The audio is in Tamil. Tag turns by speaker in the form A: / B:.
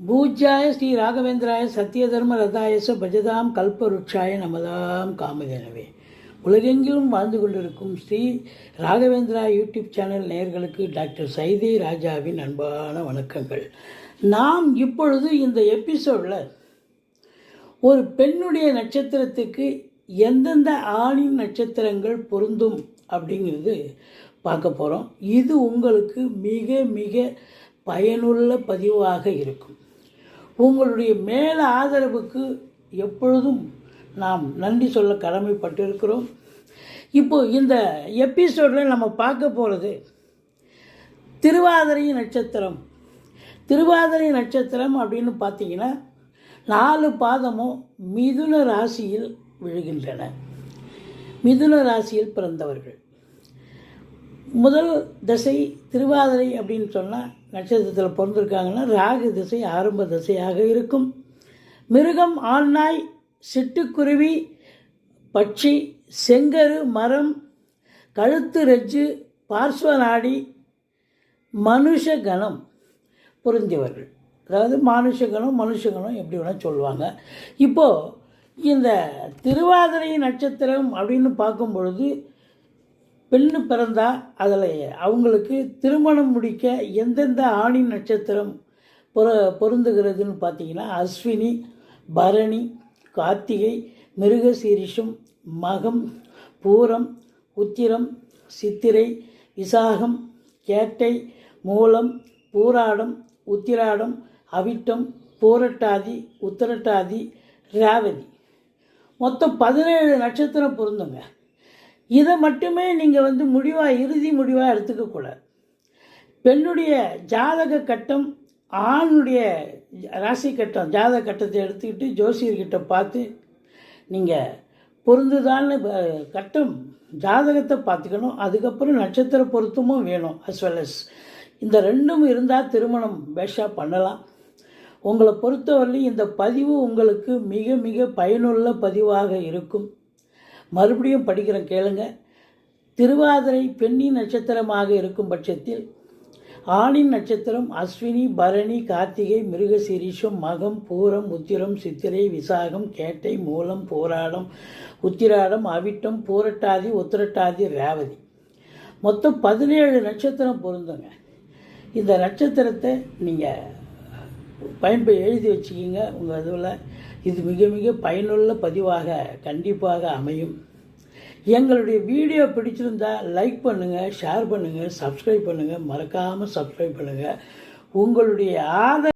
A: பூஜ்யாய ஸ்ரீ ராகவேந்திராய சத்யதர்ம ரதாயச பஜதாம் கல்பருட்சாய நமதாம் காமதேனவே உலகெங்கிலும் வாழ்ந்து கொண்டிருக்கும் ஸ்ரீ ராகவேந்திரா யூடியூப் சேனல் நேயர்களுக்கு டாக்டர் சைதி ராஜாவின் அன்பான வணக்கங்கள். நாம் இப்பொழுது இந்த எபிசோடில் ஒரு பெண்ணுடைய நட்சத்திரத்துக்கு எந்தெந்த ஆணின் நட்சத்திரங்கள் பொருந்தும் அப்படிங்கிறது பார்க்க போகிறோம் இது உங்களுக்கு மிக மிக பயனுள்ள பதிவாக இருக்கும். உங்களுடைய மேல ஆதரவுக்கு எப்பொழுதும் நாம் நன்றி சொல்ல கடமைப்பட்டிருக்கிறோம். இப்போ இந்த எபிசோடில் நம்ம பார்க்க போகிறது திருவாதிரை நட்சத்திரம். திருவாதிரை நட்சத்திரம் அப்படின்னு பார்த்தீங்கன்னா நாலு பாதமும் மிதுன ராசியில் விழுகின்றன. மிதுன ராசியில் பிறந்தவர்கள். முதல் திசை திருவாதிரை அப்படின்னு சொன்னால் நட்சத்திரத்தில் பிறந்திருக்காங்கன்னா ராகு திசை ஆரம்ப திசையாக இருக்கும். மிருகம் ஆண்நாய் சிட்டுக்குருவி பட்சி செங்கரு மரம் கழுத்து ரெஜ்ஜு பார்ஸ்வநாடி மனுஷ கணம் பொருந்தியவர்கள் அதாவது மானுஷகணம் மனுஷகணம் எப்படி வேணால் சொல்லுவாங்க. இப்போது இந்த திருவாதிரை நட்சத்திரம் அப்படின்னு பார்க்கும் பொழுது பெண்ணு பிறந்தா அதில் அவங்களுக்கு திருமணம் முடிக்க எந்தெந்த ஆணின் நட்சத்திரம் பொரு பொருந்துகிறதுன்னு பார்த்தீங்கன்னா அஸ்வினி பரணி கார்த்திகை மிருகசீரிஷம் மகம் பூரம் உத்திரம் சித்திரை விசாகம் கேட்டை மூலம் பூராடம் உத்திராடம் அவிட்டம் பூரட்டாதி உத்திரட்டாதி ரேவதி. மொத்தம் பதினேழு நட்சத்திரம் பொருந்துங்க. இதை மட்டுமே நீங்கள் வந்து முடிவாக இறுதி முடிவாக எடுத்துக்கக்கூடாது பெண்ணுடைய ஜாதக கட்டம் ஆணுடைய ராசி கட்டம் ஜாதக கட்டத்தை எடுத்துக்கிட்டு ஜோசியர்கிட்ட பார்த்து நீங்கள் பொருந்துதான்னு கட்டம் ஜாதகத்தை பார்த்துக்கணும். அதுக்கப்புறம் நட்சத்திர பொருத்தமும் வேணும் அஸ் வெல் அஸ் இந்த ரெண்டும் இருந்தால் திருமணம் பேஷாக பண்ணலாம். உங்களை பொறுத்தவரையிலும் இந்த பதிவு உங்களுக்கு மிக மிக பயனுள்ள பதிவாக இருக்கும். மறுபடியும் படிக்கிறேன் கேளுங்க. திருவாதிரை பெண்ணின் நட்சத்திரமாக இருக்கும் பட்சத்தில் ஆணின் நட்சத்திரம் அஸ்வினி பரணி கார்த்திகை மிருகசீரிஷம் மகம் பூரம் உத்திரம் சித்திரை விசாகம் கேட்டை மூலம் போராடம் உத்திராடம் அவிட்டம் பூரட்டாதி உத்திரட்டாதி ரேவதி. மொத்தம் பதினேழு நட்சத்திரம் பொருந்துங்க. இந்த நட்சத்திரத்தை நீங்கள் பயன்ப எழுதி வச்சுக்கிங்க. உங்கள் இதில் இது மிக மிக பயனுள்ள பதிவாக கண்டிப்பாக அமையும். எங்களுடைய வீடியோ பிடிச்சிருந்தா லைக் பண்ணுங்கள் ஷேர் பண்ணுங்கள் சப்ஸ்கிரைப் பண்ணுங்கள் மறக்காமல் சப்ஸ்கிரைப் பண்ணுங்கள் உங்களுடைய ஆதரவு